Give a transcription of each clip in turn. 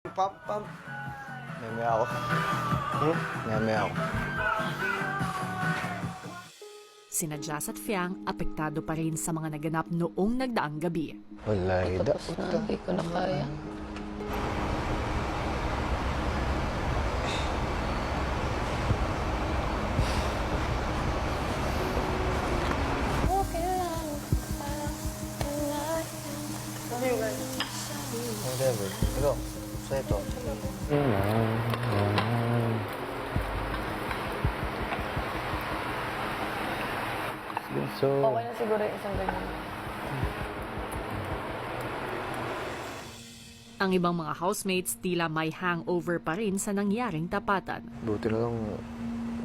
Pam, pam. Meme ako. Hmm? Meme ako. Sina Jazz at Fiang apektado pa rin sa mga naganap noong nagdaang gabi. Wala, ida. Tapos na, hindi ko na kaya. So, Okay na siguro yung isang ganyan. Ang ibang mga housemates tila may hangover pa rin sa nangyaring tapatan. buti na lang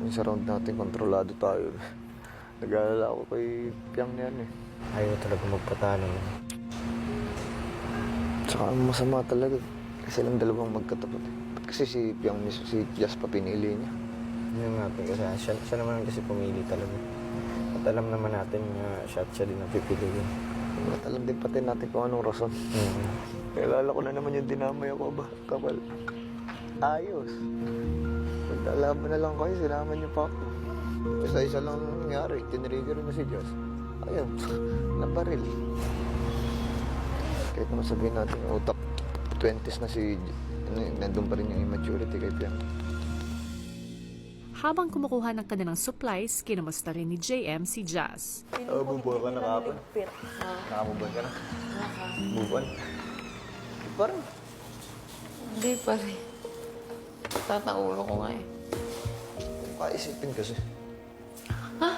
yung sa round natin, kontrolado tayo. Nag-aalala ako kay Piang na yan eh. Ayaw talaga magpatalo. Tsaka ang masama talaga, kasi lang dalawang magkatapat. eh. Ba't kasi si Piang mismo, si Jazz pa pinili niya? Yun nga kasi siya, siya naman kasi pumili talaga. At alam naman natin na shot siya din ang pipiliin. At alam din pati natin kung anong rason. Mm. Naalala ko na naman yung dinamay ako ba? Kapal. Ayos. Pagdalaban na lang kayo, sinama niyo pa ako. Isa-isa lang ang nangyari. Tinrigger na si Joss. Ayun, nabaril. Kahit naman sabihin natin, utak 20s na si... Nandun pa rin yung immaturity kay Piang. Habang kumukuha ng kanilang supplies, kinamusta rin ni JM si Jazz. Oh, bubuan ka na kapon. Nakamubuan ka na. Bubuan. Parang, Hindi pa rin. Tataulo ko nga eh. kaisipin kasi. Ha?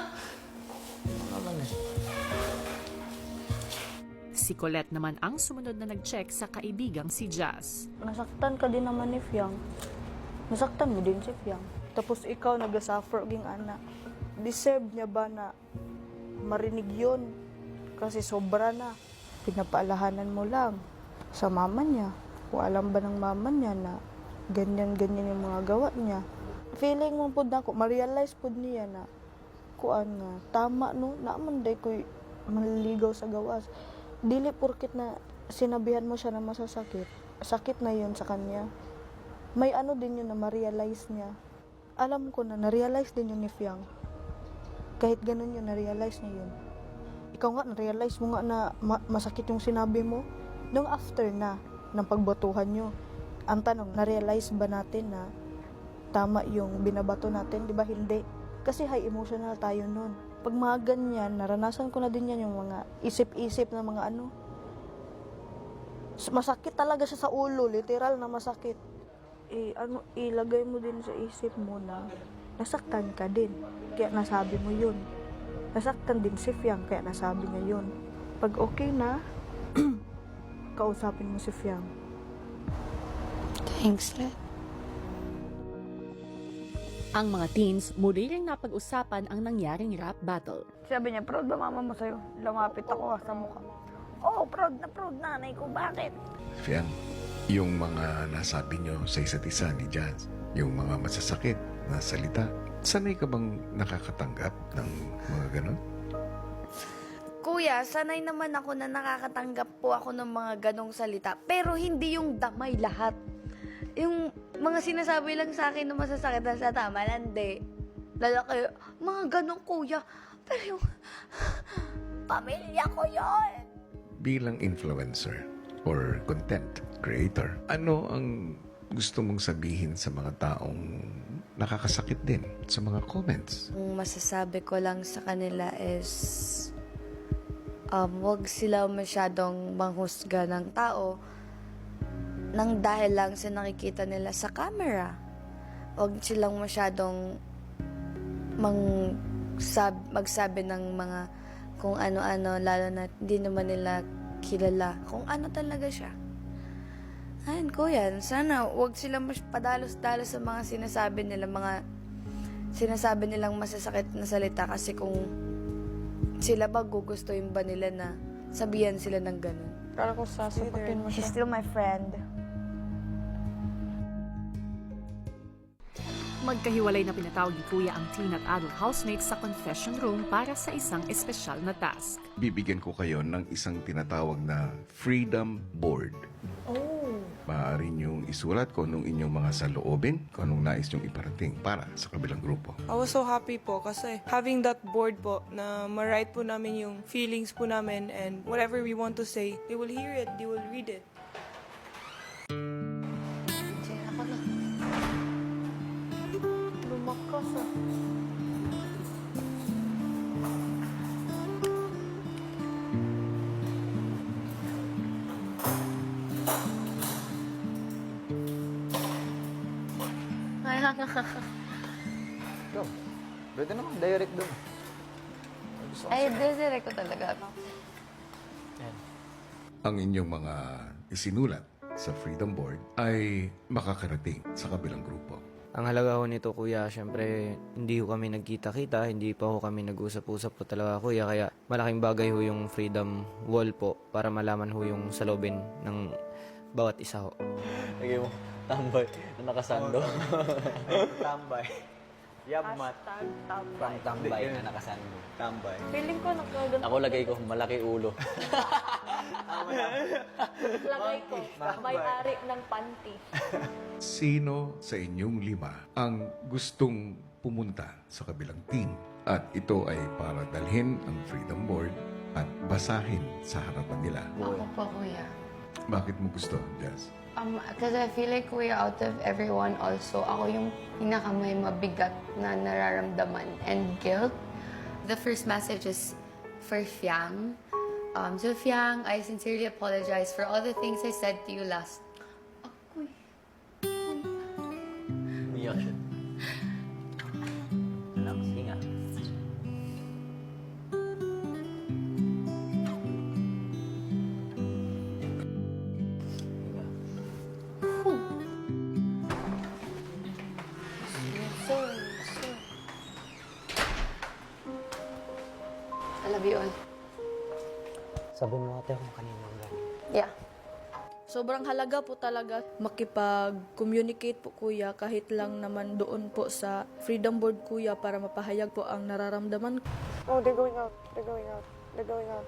Naman eh. Si Colette naman ang sumunod na nag-check sa kaibigang si Jazz. nasaktan ka din naman ni Fiang. Nasaktan mo din si Fiang. Tapos ikaw nag-suffer ging anak. Deserve niya ba na marinig yun? Kasi sobra na. Pinapaalahanan mo lang sa mama niya. Kung alam ba ng mama niya na ganyan-ganyan yung mga gawa niya. Feeling mo po na ako, ma-realize po niya na kuan nga, tama no, naaman day ko'y maliligaw sa gawas. Dili porkit na sinabihan mo siya na masasakit, sakit na yun sa kanya. May ano din yun na ma-realize niya. Alam ko na, na-realize din yun ni Fiang. Kahit ganun yun, na-realize niya yun. Ikaw nga, na-realize mo nga na ma- masakit yung sinabi mo. Nung after na, ng pagbatuhan nyo, ang tanong, na-realize ba natin na tama yung binabato natin? Di ba hindi? Kasi high emotional tayo nun. Pag mga ganyan, naranasan ko na din yan yung mga isip-isip na mga ano. Masakit talaga siya sa ulo, literal na masakit. Eh, ano, ilagay mo din sa isip mo na nasaktan ka din. Kaya nasabi mo yun. Nasaktan din si Fiang, kaya nasabi niya yun. Pag okay na, kausapin mo si Fiang. Thanks, Red. Ang mga teens muli ring napag-usapan ang nangyaring rap battle. Sabi niya, proud ba mama mo sa'yo? Lumapit ako ah, sa mukha. Oh, proud na proud nanay ko. Bakit? Fiang, yung mga nasabi nyo sa isa't isa ni Jazz, yung mga masasakit na salita, sanay ka bang nakakatanggap ng mga ganon? Kuya, sanay naman ako na nakakatanggap po ako ng mga ganong salita. Pero hindi yung damay lahat. Yung mga sinasabi lang sa akin na masasakit na sa tama, hindi. Lalaki, mga ganong kuya. Pero yung pamilya ko yon. Bilang influencer or content creator, ano ang gusto mong sabihin sa mga taong nakakasakit din sa mga comments? Ang masasabi ko lang sa kanila is um, wag sila masyadong manghusga ng tao nang dahil lang sa nakikita nila sa camera. Wag silang masyadong mang sab, magsabi ng mga kung ano-ano lalo na hindi naman nila kilala kung ano talaga siya. Ayun, kuya, sana wag silang mas padalos-dalos sa mga sinasabi nila, mga sinasabi nilang masasakit na salita kasi kung sila ba gugustuhin ba nila na sabihan sila ng ganun. Kala ko sasapakin mo She's siya. still my friend. Magkahiwalay na pinatawag ni Kuya ang teen at adult housemates sa confession room para sa isang espesyal na task. Bibigyan ko kayo ng isang tinatawag na Freedom Board. Oh, Maaari niyong isulat kung anong inyong mga saloobin, kung anong nais niyong iparating para sa kabilang grupo. I was so happy po kasi having that board po na ma-write po namin yung feelings po namin and whatever we want to say, they will hear it, they will read it. Ikaw, pwede naman, direct doon. Ay, direct ko talaga. Ang inyong mga isinulat sa Freedom Board ay makakarating sa kabilang grupo. Ang halaga ho nito kuya, syempre hindi ho kami nagkita-kita, hindi pa ho kami nag-usap-usap po talaga kuya, kaya malaking bagay ho yung freedom wall po para malaman ho yung salobin ng bawat isa ho. Lagay mo, tambay na nakasando. Tambay. Yabmat. Hashtag tambay. From tambay na nakasando. Tambay. Feeling ko nakaganto. Ako lagay ko, malaki ulo. Lagay ko, may-ari ng panty. Sino sa inyong lima ang gustong pumunta sa kabilang team? At ito ay para dalhin ang Freedom Board at basahin sa harapan nila. Ako po, kuya. Bakit mo gusto, Jazz? Um, because I feel like kuya out of everyone also, ako yung pinaka may mabigat na nararamdaman and guilt. The first message is for Fiang. Um, so Fiang, I sincerely apologize for all the things I said to you last. Kung kanina ang galing. Yeah. Sobrang halaga po talaga makipag-communicate po kuya kahit lang naman doon po sa Freedom Board kuya para mapahayag po ang nararamdaman Oh, they're going out. They're going out. They're going out.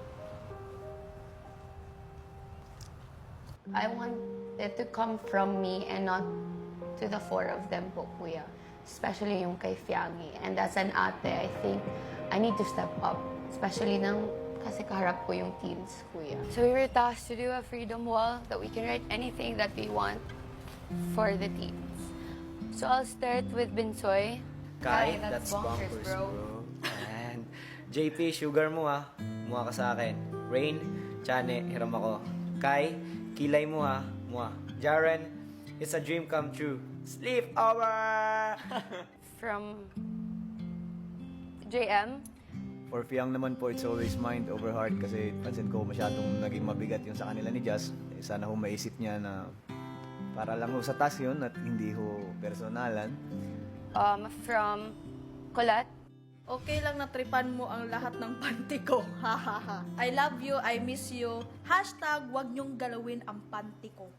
I want it to come from me and not to the four of them po, kuya. Especially yung kay Fiangi. And as an ate, I think I need to step up. Especially nang kasi kaharap ko yung teens, kuya. So we were tasked to do a freedom wall that we can write anything that we want for the teams. So I'll start with Binsoy. Kai, Kai, that's, that's bonkers, bonkers, bro. bro. And JP, sugar mo ha. Muha ka sa akin. Rain, Chane, hiram ako. Kai, kilay mo ha. Muha. Jaren, it's a dream come true. Sleep over! From JM. For Fiang naman po, it's always mind over heart kasi pansin ko masyadong naging mabigat yung sa kanila ni Jazz. Eh, sana ho maisip niya na para lang ho sa task yun at hindi ho personalan. Um, from Colette. Okay lang na tripan mo ang lahat ng panty ko. Hahaha. I love you, I miss you. Hashtag wag niyong galawin ang panty ko.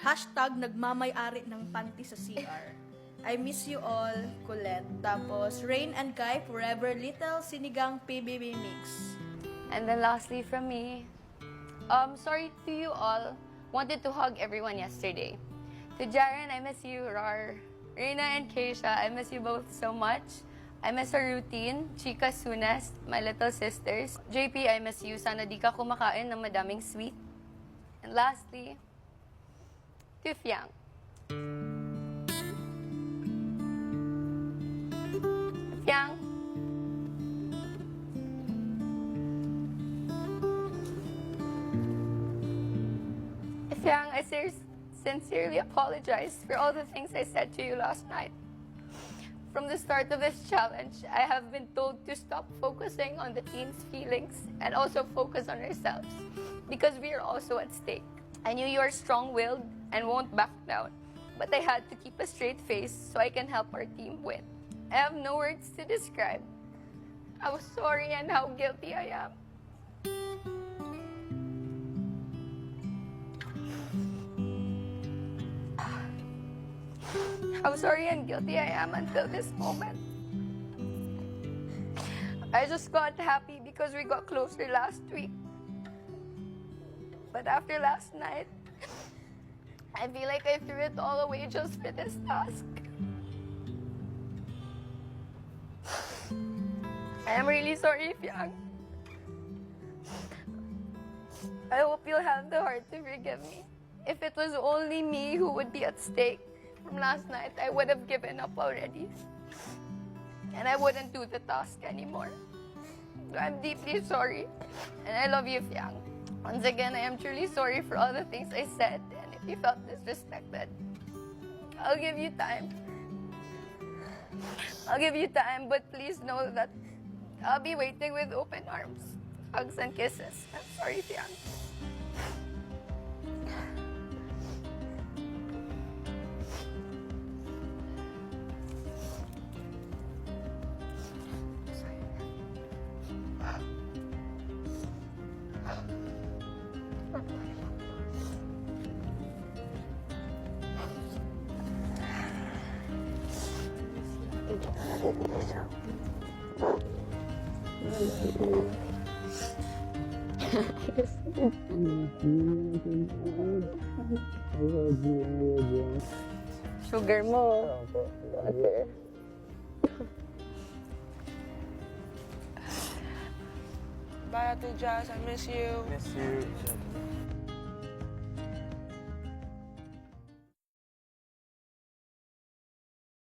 Hashtag nagmamay-ari ng panty sa CR. I miss you all, Colette. Tapos, Rain and Kai, Forever Little Sinigang PBB Mix. And then lastly from me, um, sorry to you all. Wanted to hug everyone yesterday. To Jaren, I miss you, Rar. Reina and Keisha, I miss you both so much. I miss our routine, Chika Sunas, my little sisters. JP, I miss you. Sana di ka kumakain ng madaming sweet. And lastly, to Fiang. I ser- sincerely apologize for all the things I said to you last night. From the start of this challenge, I have been told to stop focusing on the team's feelings and also focus on ourselves because we are also at stake. I knew you are strong willed and won't back down, but I had to keep a straight face so I can help our team win. I have no words to describe how sorry and how guilty I am. How sorry and guilty I am until this moment. I just got happy because we got closer last week. But after last night, I feel like I threw it all away just for this task. I am really sorry, Fiang. I hope you'll have the heart to forgive me. If it was only me who would be at stake from last night, I would have given up already. And I wouldn't do the task anymore. I'm deeply sorry. And I love you, Fiang. Once again, I am truly sorry for all the things I said. And if you felt disrespected, I'll give you time. I'll give you time, but please know that I'll be waiting with open arms, hugs and kisses. I'm sorry, Fiang. Sugar mo. Bye, Ate Jazz. I miss you. Miss you.